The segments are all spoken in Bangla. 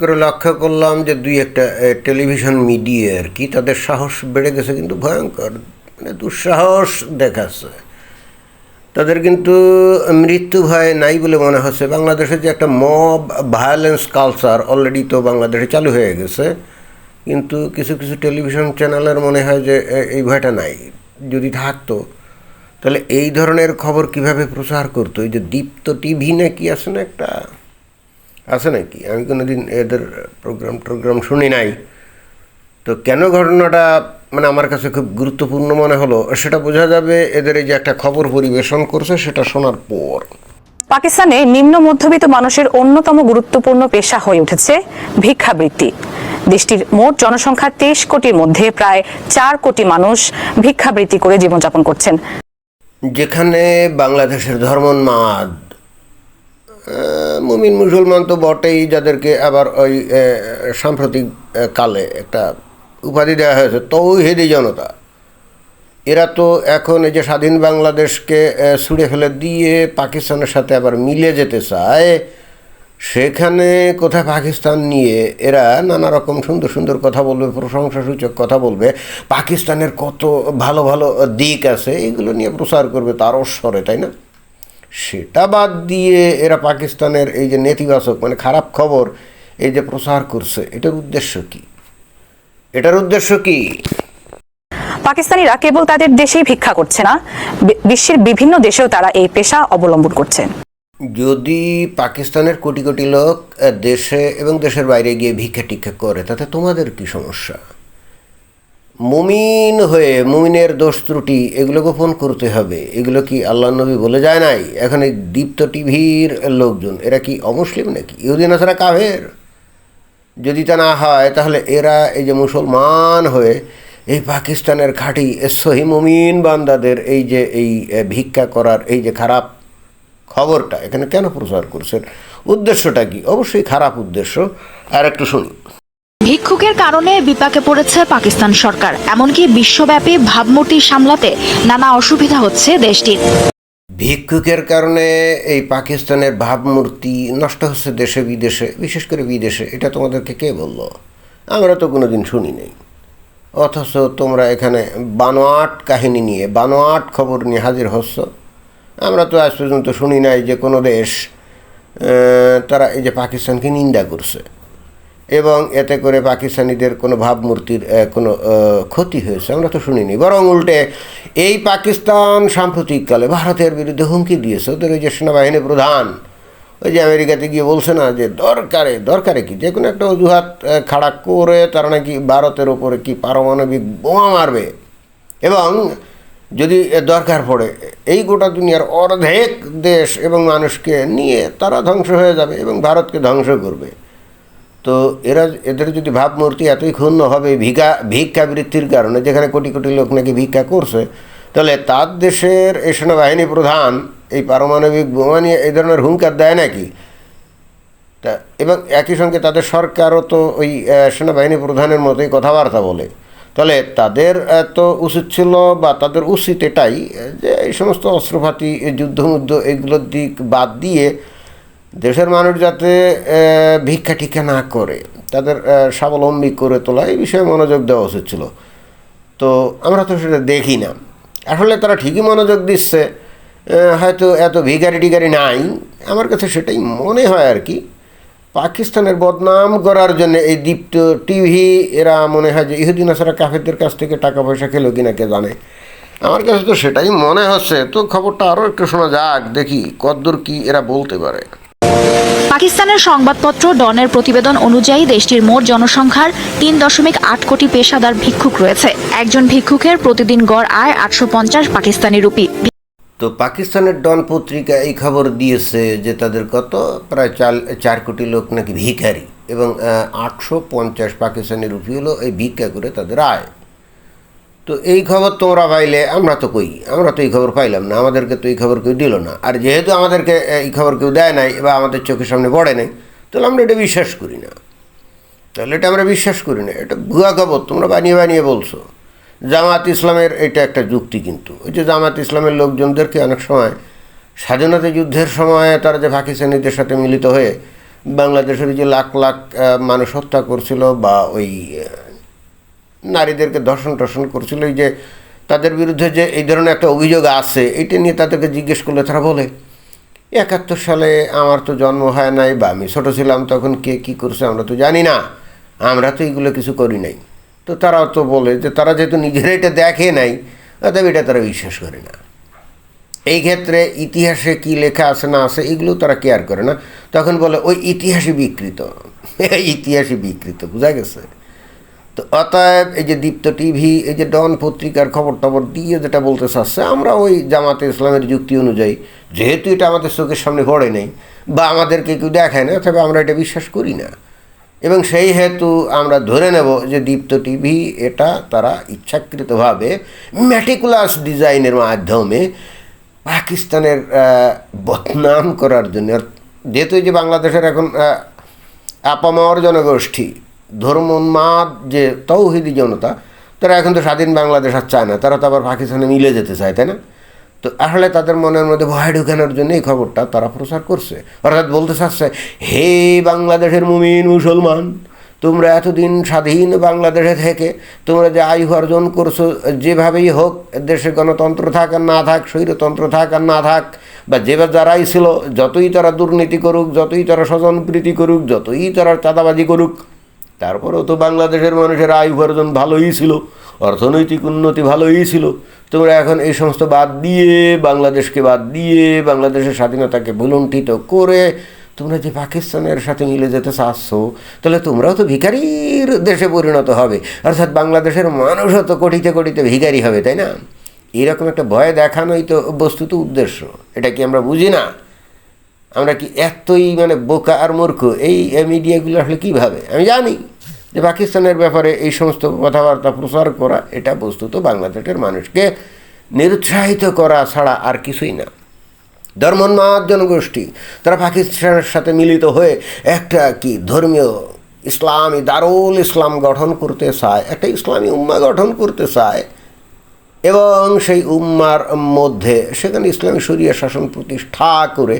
করে লক্ষ্য করলাম যে দুই একটা টেলিভিশন মিডিয়া আর কি, তাদের সাহস বেড়ে গেছে কিন্তু ভয়ঙ্কর মানে দুঃসাহস দেখাচ্ছে। তাদের কিন্তু মৃত্যু ভয় নাই বলে মনে হচ্ছে। বাংলাদেশে যে একটা মব ভায়োলেন্স কালচার অলরেডি তো বাংলাদেশে চালু হয়ে গেছে, কিন্তু কিছু কিছু টেলিভিশন চ্যানেলের মনে হয় যে এই ভয়টা নাই। যদি থাকতো, তাহলে এই ধরনের খবর কীভাবে প্রচার করতো? এই যে দীপ্ত টিভি নাকি আছে না একটা? আছে নাকি? আমি কোনোদিন এদের প্রোগ্রাম টোগ্রাম শুনি নাই। তো কেন ঘটনাটা মানে আমার কাছে খুব গুরুত্বপূর্ণ মনে হলো সেটা বোঝা যাবে এদের এই যে একটা খবর পরিবেশন করছে সেটা শোনার পর। পাকিস্তানে নিম্ন মধ্যবিত্ত মানুষের অন্যতম গুরুত্বপূর্ণ পেশা হয়ে উঠেছে ভিক্ষাবৃত্তি। দেশটির মোট জনসংখ্যা তেইশ কোটির মধ্যে প্রায় চার কোটি মানুষ ভিক্ষাবৃত্তি করে জীবনযাপন করছেন। যেখানে বাংলাদেশের ধর্মোন্মাদ মুমিন মুসলমান তো বটেই যাদেরকে আবার ওই সাম্প্রতিক কালে একটা উপাধি দেওয়া হয়েছে, তৌহিদি জনতা। এরা তো এখন এই যে স্বাধীন বাংলাদেশকে ছুঁড়ে ফেলে দিয়ে পাকিস্তানের সাথে আবার মিলে যেতে চায়, সেখানে কোথায় পাকিস্তান নিয়ে এরা নানা রকম সুন্দর সুন্দর কথা বলবে, প্রশংসাসূচক কথা বলবে, পাকিস্তানের কত ভালো ভালো দিক আছে, এগুলো নিয়ে প্রচার করবে, তার স্বরে তাই না? সেটা বাদ দিয়ে এরা পাকিস্তানের এই যে নেতিবাচক মানে খারাপ খবর এই যে প্রচার করছে এটার উদ্দেশ্য কি? এটার উদ্দেশ্য কি? পাকিস্তানিরা কেবল তাদের দেশেই ভিক্ষা করছে না বিশ্বের বিভিন্ন দেশেও তারা এই পেশা অবলম্বন করছে। যদি পাকিস্তানের কোটি কোটি লোক দেশে এবং দেশের বাইরে গিয়ে ভিক্ষা টিক্ষা করে তাতে তোমাদের কি সমস্যা? মুমিন হয়ে মুমিনের দোষ ত্রুটি এগুলো গোপন করতে হবে। এগুলো কি আল্লাহ নবী বলে যায় নাই? এখন এই দীপ্ত টিভির লোকজন, এরা কি অমুসলিম নাকি? ইহুদিন আসারা কাভের যদি তা না হয়, তাহলে এরা এই যে মুসলমান হয়ে এই পাকিস্তানের খাঁটি সহি মুমিন বান্দাদের এই যে এই ভিক্ষা করার এই যে খারাপ খবরটা, এখানে কেন প্রচার করছেন? উদ্দেশ্যটা কি? অবশ্যই খারাপ উদ্দেশ্য। আর একটু শুনি ভিক্ষুকের কারণে বিপাকে পড়েছে পাকিস্তান সরকার, এমনকি বিশ্বব্যাপী ভাবমূর্তি সামলাতে নানা অসুবিধা হচ্ছে দেশটির। ভিক্ষুকের কারণে এই পাকিস্তানের ভাবমূর্তি নষ্ট হচ্ছে দেশে, বিদেশে, বিশেষ করে বিদেশে। এটা তোমাদেরকে কে বলল? আমরা তো কোনো দিন শুনি নাই। অথচ তোমরা এখানে বানোয়াট কাহিনী নিয়ে, বানোয়াট খবর নিয়ে হাজির হচ্ছ। আমরা তো আজ পর্যন্ত শুনি নাই যে কোনো দেশ তারা এই যে পাকিস্তানকে নিন্দা করছে। এবং এতে করে পাকিস্তানিদের কোনো ভাবমূর্তির কোনো ক্ষতি হয়েছে, আমরা তো শুনিনি। বরং উল্টে এই পাকিস্তান সাম্প্রতিককালে ভারতের বিরুদ্ধে হুমকি দিয়েছে। ওদের ওই যে সেনাবাহিনী প্রধান, ওই যে আমেরিকাতে গিয়ে বলছে না যে দরকারে দরকারে কি? যে কোনো একটা অজুহাত খাড়া করে তারা নাকি ভারতের ওপরে কি পারমাণবিক বোমা মারবে? এবং যদি দরকার পড়ে, এই গোটা দুনিয়ার অর্ধেক দেশ এবং মানুষকে নিয়ে তারা ধ্বংস হয়ে যাবে এবং ভারতকে ধ্বংস করবে। তো এরা, এদের যদি ভাবমূর্তি এতই ক্ষুণ্ণ হবে ভিক্ষা ভিক্ষাবৃত্তির কারণে, যেখানে কোটি কোটি লোক নাকি ভিক্ষা করছে, তাহলে তার দেশের এই সেনাবাহিনী প্রধান, এই পারমাণবিক বোমা নিয়ে এই ধরনের হুঙ্কার দেয় নাকি? তা, এবং একই সঙ্গে তাদের সরকারও তো ওই সেনাবাহিনী প্রধানের মতোই কথাবার্তা বলে। তাহলে তাদের তো উচিত ছিল বা তাদের উচিত এটাই, যে এই সমস্ত অস্ত্রপাতি, যুদ্ধমুদ্ধ, এগুলোর দিক বাদ দিয়ে দেশের মানুষ যাতে ভিক্ষা টিক্ষা না করে, তাদের স্বাবলম্বী করে তোলা, এই বিষয়ে মনোযোগ দেওয়া উচিত ছিল। তো আমরা তো সেটা দেখি না। আসলে তারা ঠিকই মনোযোগ দিচ্ছে হয়তো এত ভিগারি টিগারি নাই। আমার কাছে সেটাই মনে হয় আর কি। পাকিস্তানের বদনাম করার জন্য এই দীপ্ত টিভি, এরা মনে হয় যে ইহুদিন আসারা কাফেরদের কাছ থেকে টাকা পয়সা খেলো কিনা কে জানে। আমার কাছে তো সেটাই মনে হচ্ছে। তো খবরটা আরও একটু শোনা যাক, দেখি কদ্দূর কি এরা বলতে পারে। পাকিস্তানের সংবাদপত্র ডনের প্রতিবেদন অনুযায়ী দেশটির মোট জনসংখ্যার তিন দশমিক আট কোটি পেশাদার ভিক্ষুক রয়েছে। একজন ভিক্ষুকের প্রতিদিন গড় আয় আটশো পঞ্চাশ পাকিস্তানি রুপি। তো পাকিস্তানের ডন পত্রিকা এই খবর দিয়েছে যে তাদের কত? প্রায় চার চার কোটি লোক নাকি ভিখারি এবং আটশো পঞ্চাশ পাকিস্তানি রুপি হলো এই ভিক্ষা করে তাদের আয়। তো এই খবর তোমরা পাইলে, আমরা তো কই? আমরা তো এই খবর পাইলাম না, আমাদেরকে তো এই খবর কেউ দিল না। আর যেহেতু আমাদেরকে এই খবর কেউ দেয় নাই বা আমাদের চোখের সামনে পড়ে নাই, তাহলে আমরা এটা বিশ্বাস করি না। তাহলে এটা আমরা বিশ্বাস করি না। এটা ভুয়া খবর, তোমরা বানিয়ে বানিয়ে বলছো। জামাত ইসলামের এটা একটা যুক্তি কিন্তু। ওই যে জামাত ইসলামের লোকজনদেরকে অনেক সময় স্বাধীনতা যুদ্ধের সময় তারা যে পাকিস্তানিদের সাথে মিলিত হয়ে বাংলাদেশের যে লাখ লাখ মানুষ হত্যা করছিল বা ওই নারীদেরকে ধর্ষণ টর্ষণ করছিল এই যে তাদের বিরুদ্ধে যে এই ধরনের একটা অভিযোগ আছে, এটা নিয়ে তাদেরকে জিজ্ঞেস করলে তারা বলে, একাত্তর সালে আমার তো জন্ম হয় নাই বা আমি ছোটো ছিলাম, তখন কে কী করছে আমরা তো জানি না, আমরা তো এইগুলো কিছু করি নাই। তো তারাও তো বলে যে তারা যেহেতু নিজেরা এটা দেখে নাই, অতএব এটা তারা বিশ্বাস করে না। এই ক্ষেত্রে ইতিহাসে কি লেখা আছে না আছে এগুলো তারা কেয়ার করে না। তখন বলে, ওই ইতিহাসই বিকৃত। ইতিহাসই বিকৃত, বোঝা গেছে? তো অতএব এই যে দীপ্ত টিভি, এই যে ডন পত্রিকার খবর টবর দিয়ে যেটা বলতে চাচ্ছে, আমরা ওই জামাতে ইসলামের যুক্তি অনুযায়ী, যেহেতু এটা আমাদের চোখের সামনে পড়ে নেই বা আমাদেরকে কেউ দেখায় না তবে আমরা এটা বিশ্বাস করি না। এবং সেই হেতু আমরা ধরে নেব যে দীপ্ত টিভি এটা তারা ইচ্ছাকৃতভাবে ম্যাটিকুলাস ডিজাইনের মাধ্যমে পাকিস্তানের বদনাম করার জন্য, যেহেতু এই যে বাংলাদেশের এখন আপামর জনগোষ্ঠী ধর্মোন্মাদ যে তৌহিদি জনতা, তারা এখন তো স্বাধীন বাংলাদেশ আর চায় না, তারা তো আবার পাকিস্তানে মিলে যেতে চায়, তাই না? তো আসলে তাদের মনের মধ্যে ভয় ঢুকানোর জন্য এই খবরটা তারা প্রচার করছে। অর্থাৎ বলতে চাচ্ছে, হে বাংলাদেশের মুমিন মুসলমান, তোমরা এতদিন স্বাধীন বাংলাদেশে থেকে, তোমরা যে আয়ু অর্জন করছ, যেভাবেই হোক, দেশে গণতন্ত্র থাক আর না থাক, স্বৈরতন্ত্র থাক আর না থাক, বা যেভাবে যারাই ছিল, যতই তারা দুর্নীতি করুক, যতই তারা স্বজনপ্রীতি করুক, যতই তারা চাঁদাবাজি করুক তারপরেও তো বাংলাদেশের মানুষের আয় উপার্জন ভালোই ছিল, অর্থনৈতিক উন্নতি ভালোই ছিল। তোমরা এখন এই সমস্ত বাদ দিয়ে, বাংলাদেশকে বাদ দিয়ে, বাংলাদেশের স্বাধীনতাকে ভুলুণ্ঠিত করে তোমরা যে পাকিস্তানের সাথে মিলে যেতে চাচ্ছ, তাহলে তোমরাও তো ভিখারির দেশে পরিণত হবে। অর্থাৎ বাংলাদেশের মানুষও তো কোটিতে কোটিতে ভিখারি হবে, তাই না? এরকম একটা ভয় দেখানোই তো বস্তুত উদ্দেশ্য। এটা কি আমরা বুঝি না? আমরা কি এতই মানে বোকা আর মূর্খ? এই মিডিয়াগুলো আসলে কীভাবে? আমি জানি যে পাকিস্তানের ব্যাপারে এই সমস্ত কথাবার্তা প্রচার করা, এটা বস্তুত বাংলাদেশের মানুষকে নিরুৎসাহিত করা ছাড়া আর কিছুই না। ধর্মোন্মাদ জনগোষ্ঠী, তারা পাকিস্তানের সাথে মিলিত হয়ে একটা কি ধর্মীয় ইসলামী দারুল ইসলাম গঠন করতে চায়, একটা ইসলামী উম্মা গঠন করতে চায় এবং সেই উম্মার মধ্যে সেখানে ইসলামী শরিয়া শাসন প্রতিষ্ঠা করে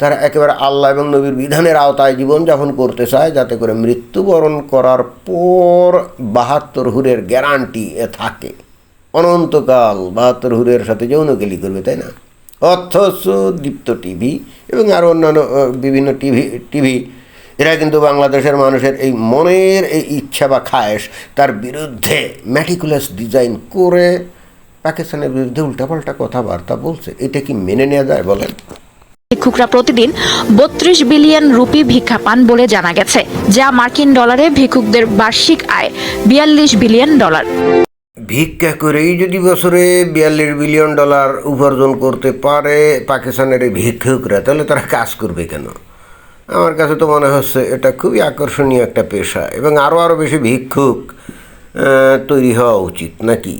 তারা একেবারে আল্লাহ এবং নবীর বিধানের আওতায় জীবনযাপন করতে চায়, যাতে করে মৃত্যুবরণ করার পর বাহাত্তর হুরের গ্যারান্টি এ থাকে। অনন্তকাল বাহাত্তর হুরের সাথে যৌনকেলি করবে, তাই না? অথচ দীপ্ত টিভি এবং আরও অন্যান্য বিভিন্ন টিভি টিভি, এরা কিন্তু বাংলাদেশের মানুষের এই মনের এই ইচ্ছা বা খায়েশ তার বিরুদ্ধে ম্যাটিকুলাস ডিজাইন করে পাকিস্তানের বিরুদ্ধে উল্টাপাল্টা কথাবার্তা বলছে। এটা কি মেনে নেওয়া যায় বলেন? ভিক্ষুকরা প্রতিদিন বত্রিশ বিলিয়ন রুপি ভিক্ষা পান বলে জানা গেছে, যা মার্কিন ডলারে ভিক্ষুকদের বার্ষিক আয় বিয়াল্লিশ বিলিয়ন ডলার। ভিক্ষা করেই যদি বছরে বিয়াল্লিশ বিলিয়ন ডলার উপার্জন করতে পারে পাকিস্তানের এই ভিক্ষুকরা, তাহলে তারা কাজ করবে কেন? আমার কাছে তো মনে হচ্ছে এটা খুবই আকর্ষণীয় একটা পেশা, এবং আরও আরও বেশি ভিক্ষুক তৈরি হওয়া উচিত, নাকি?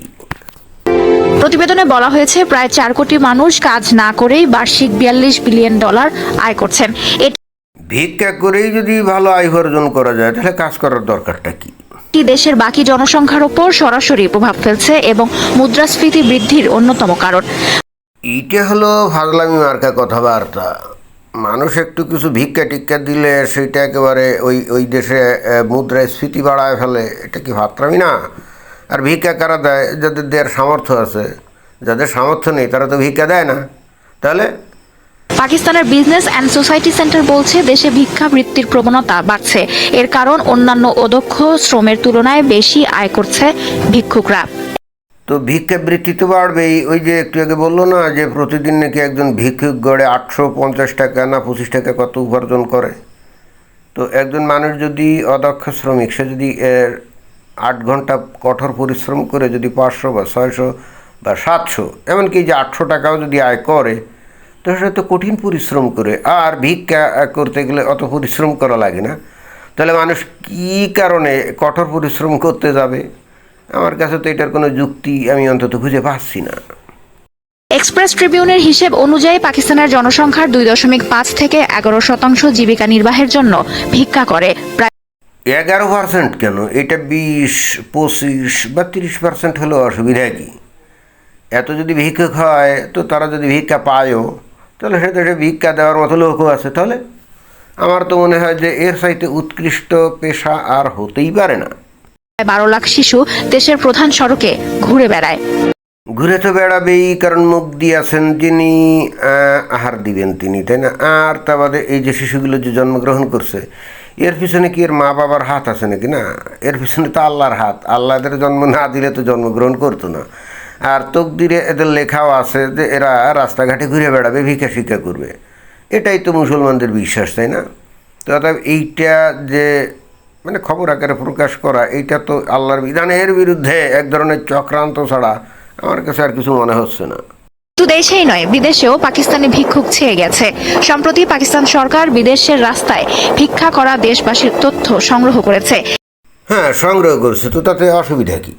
প্রতিবেদনে বলা হয়েছে প্রায় চার কোটি মানুষ কাজ না করেই বার্ষিক বিয়াল্লিশ বিলিয়ন ডলার আয় করছেন ভিক্ষা করেই যদি ভালো আয় উপার্জন করা যায় তাহলে কাজ করার দরকারটা কি? দেশের বাকি জনসংখ্যার উপর সরাসরি প্রভাব ফেলছে এবং মুদ্রাস্ফীতি বৃদ্ধির অন্যতম কারণ। এইটা হলো ফাজলামি মার্কা কথাবার্তা। মানুষ একটু কিছু ভিক্ষা টিক্ষা দিলে সেটা একেবারে ওই ওই দেশে মুদ্রাস্ফীতি বাড়ায় ফেলে। এটা কি ভাতরামি না? আর ভিক্ষা কারা দেয়? যাদের দেওয়ার সামর্থ্য আছে। যাদের সামর্থ্য নেই তারা তো ভিক্ষা দেয় না। তাহলে? পাকিস্তানের বিজনেস অ্যান্ড সোসাইটি সেন্টার বলছে দেশে ভিক্ষা বৃত্তির প্রবণতা বাড়ছে। এর কারণ অন্যান্য অদক্ষ শ্রমের তুলনায় বেশি আয় করছে ভিক্ষুকরা। তো ভিক্ষা বৃত্তি তো বাড়বেই। ওই যে একটু আগে বলল না যে প্রতিদিন নাকি একজন ভিক্ষুক গড়ে আটশো পঞ্চাশ টাকা না পঁচিশ টাকা কত উপার্জন করে? তো একজন মানুষ যদি অদক্ষ শ্রমিক সে যদি এর আট ঘণ্টা কঠোর পরিশ্রম করে যদি পাঁচশো বা ছয়শো বা সাতশো, এমনকি যে আটশো টাকাও যদি আয় করে, তো সেটা তো কঠিন পরিশ্রম করে। আর ভিক্ষা করতে গেলে অত পরিশ্রম করা লাগে না। তাহলে মানুষ কী কারণে কঠোর পরিশ্রম করতে যাবে? আমার কাছে তো এটার কোনো যুক্তি আমি অন্তত খুঁজে পাচ্ছি না। এক্সপ্রেস ট্রিবিউনের হিসেব অনুযায়ী পাকিস্তানের জনসংখ্যার দুই দশমিক পাঁচ থেকে এগারো শতাংশ জীবিকা নির্বাহের জন্য ভিক্ষা করে। প্রায় এগারো পার্সেন্ট কেন? এটা বিশ পঁচিশ বা তিরিশ পার্সেন্ট হলেও অসুবিধা কি? এত যদি ভিক্ষুক হয় তো তারা যদি ভিক্ষা পায়ও তাহলে সে দেশে ভিক্ষা দেওয়ার মতো লোকও আছে। তাহলে আমার তো মনে হয় যে এর চাইতে উৎকৃষ্ট পেশা আর হতেই পারে না। বারো লাখ শিশু দেশের প্রধান সড়কে ঘুরে বেড়ায়। ঘুরে তো বেড়াবেই কারণ মুখ দিয়ে আছেন যিনি আহার দিবেন তিনি তাই না? আর তা বাদে এই যে শিশুগুলো যে জন্মগ্রহণ করছে এর পিছনে কি এর মা বাবার হাত আছে নাকি? না, এর পিছনে তো আল্লাহর হাত। আল্লাহদের জন্ম না দিলে তো জন্মগ্রহণ করতো না। আর তকদিরে এদের লেখাও আছে যে এরা রাস্তাঘাটে ঘুরে বেড়াবে, ভিক্ষা শিক্ষা করবে। এটাই তো মুসলমানদের বিশ্বাস, তাই না? তো অতএব এইটা যে মানে খবর আকারে প্রকাশ করা, এইটা তো আল্লাহর বিধানের বিরুদ্ধে এক ধরনের চক্রান্ত ছাড়া আমার কাছে আর কিছু মনে হচ্ছে না। শুধু দেশেই নয় বিদেশেও পাকিস্তানি ভিক্ষুক ছেয়ে গেছে। সম্প্রতি পাকিস্তান সরকার বিদেশের রাস্তায় ভিক্ষা করা দেশবাসীর তথ্য সংগ্রহ করেছে। হ্যাঁ সংগ্রহ করছে তো তাতে অসুবিধা কি?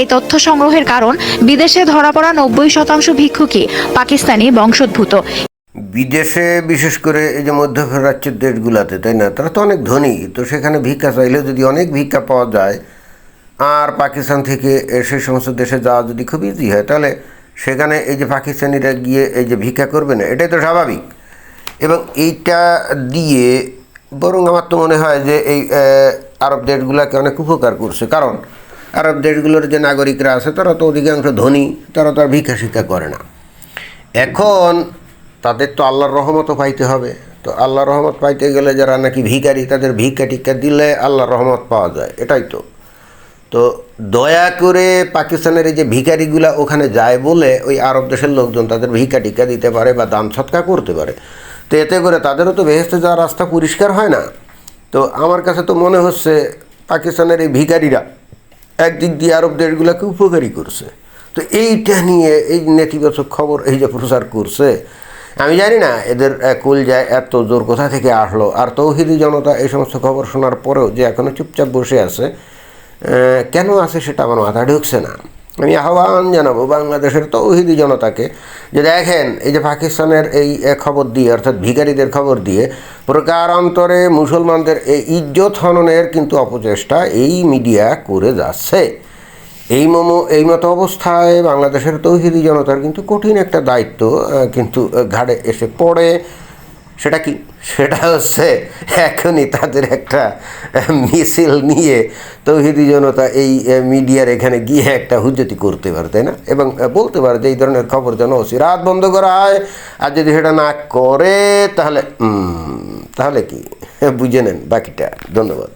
এই তথ্য সংগ্রহের কারণ বিদেশে ধরা পড়া নব্বই শতাংশ ভিক্ষুকই পাকিস্তানি বংশোদ্ভূত। বিদেশে বিশেষ করে এই যে মধ্যপ্রাচ্যের দেশগুলাতে তাই না? তারা তো অনেক ধনী তো সেখানে ভিক্ষা চাইলে যদি অনেক ভিক্ষা পাওয়া যায় আর পাকিস্তান থেকে সেই সমস্ত দেশে যাওয়া যদি খুব ইজি হয় তাহলে সেখানে এই যে পাকিস্তানিরা গিয়ে এই যে ভিক্ষা করবে না, এটাই তো স্বাভাবিক। এবং এইটা দিয়ে বরং আমার তো মনে হয় যে এই আরব দেশগুলোকে অনেক উপকার করছে। কারণ আরব দেশগুলোর যে নাগরিকরা আছে, তারা তো অধিকাংশ ধনী, তারা তো আর ভিক্ষা শিক্ষা করে না। এখন তাদের তো আল্লাহর রহমতও পাইতে হবে। তো আল্লাহর রহমত পাইতে গেলে যারা নাকি ভিখারি, তাদের ভিক্ষা টিক্ষা দিলে আল্লাহর রহমত পাওয়া যায়, এটাই তো। তো দয়া করে পাকিস্তানের এই যে ভিখারিগুলা ওখানে যায় বলে ওই আরব দেশের লোকজন তাদের ভিক্ষা টিকা দিতে পারে বা দান সৎকার করতে পারে। তো এতে করে তাদেরও তো বেহেস্তে যাওয়ার রাস্তা পরিষ্কার হয় না। তো আমার কাছে তো মনে হচ্ছে পাকিস্তানের এই ভিখারিরা একদিক দিয়ে আরব দেশগুলোকে উপকারী করছে। তো এইটা নিয়ে এই নেতিবাচক খবর এই যে প্রচার করছে, আমি জানি না এদের কুল যায় এত জোর কোথা থেকে আসলো। আর তৌহিদি জনতা এই সমস্ত খবর শোনার পরেও যে এখনও চুপচাপ বসে আছে কেন আছে সেটা আমার মাথা ঢুকছে না। আমি আহ্বান জানাব বাংলাদেশের তৌহিদি জনতাকে যে দেখেন, এই যে পাকিস্তানের এই খবর দিয়ে, অর্থাৎ ভিখারিদের খবর দিয়ে প্রকারান্তরে মুসলমানদের এই ইজ্জত হননের কিন্তু অপচেষ্টা এই মিডিয়া করে যাচ্ছে। এই মম, এই মতো অবস্থায় বাংলাদেশের তৌহিদি জনতার কিন্তু কঠিন একটা দায়িত্ব কিন্তু ঘাড়ে এসে পড়ে। সেটা কি? সেটা হচ্ছে এখনই তাদের একটা মিছিল নিয়ে তৌহিদি জনতা এই মিডিয়ার এখানে গিয়ে একটা হুজতি করতে পারে, তাই না? এবং বলতে পারে যে এই ধরনের খবর যেন রাত বন্ধ করা হয়, আর যদি সেটা না করে, তাহলে তাহলে কি? বুঝে নেন বাকিটা। ধন্যবাদ।